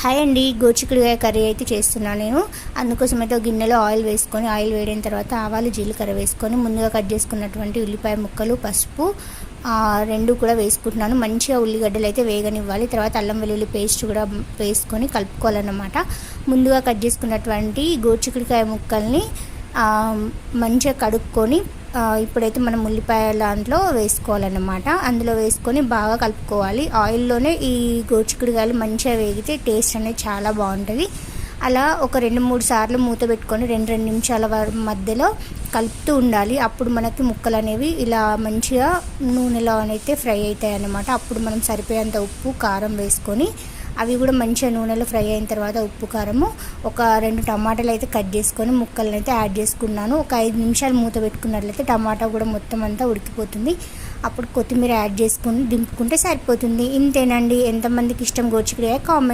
Hi అండి గోచిక్కుడుకాయ curry అయితే చేస్తున్నాను నేను. అందుకోసం అయితే గిన్నెలో ఆయిల్ వేసుకొని ఆయిల్ వేడిన తర్వాత ఆవాలు జీలకర్ర వేసుకొని ముందుగా కట్ చేసుకున్నటువంటి ఉల్లిపాయ ముక్కలు పసుపు రెండు కూడా వేసుకుంటున్నాను. మంచిగా ఉల్లిగడ్డలు అయితే వేగనివ్వాలి. తర్వాత అల్లం వెల్లుల్లి పేస్ట్ కూడా వేసుకొని కలుపుకోవాలన్నమాట. ముందుగా కట్ చేసుకున్నటువంటి గోచిక్కుడుకాయ ముక్కల్ని మంచిగా కడుక్కొని ఇప్పుడైతే మనం ఉల్లిపాయ దాంట్లో వేసుకోవాలన్నమాట. అందులో వేసుకొని బాగా కలుపుకోవాలి. ఆయిల్లోనే ఈ గోచిక్కుడుకాయలు మంచిగా వేగితే టేస్ట్ అనేది చాలా బాగుంటుంది. అలా ఒక రెండు మూడు సార్లు మూత పెట్టుకొని రెండు రెండు నిమిషాల మధ్యలో కలుపుతూ ఉండాలి. అప్పుడు మనకి ముక్కలు అనేవి ఇలా మంచిగా నూనెలో అయితే ఫ్రై అవుతాయి అన్నమాట అప్పుడు మనం సరిపోయేంత ఉప్పు కారం వేసుకొని అవి కూడా మంచిగా నూనెలో ఫ్రై అయిన తర్వాత ఉప్పు కారము ఒక రెండు టమాటాలు అయితే కట్ చేసుకొని ముక్కలను అయితే యాడ్ చేసుకున్నాను. ఒక ఐదు నిమిషాలు మూత పెట్టుకున్నట్లయితే టమాటా కూడా మొత్తం అంతా ఉడికిపోతుంది. అప్పుడు కొత్తిమీర యాడ్ చేసుకుని దింపుకుంటే సరిపోతుంది. ఇంతేనండి. ఎంతమందికి ఇష్టం గోచికుడే కామెంట్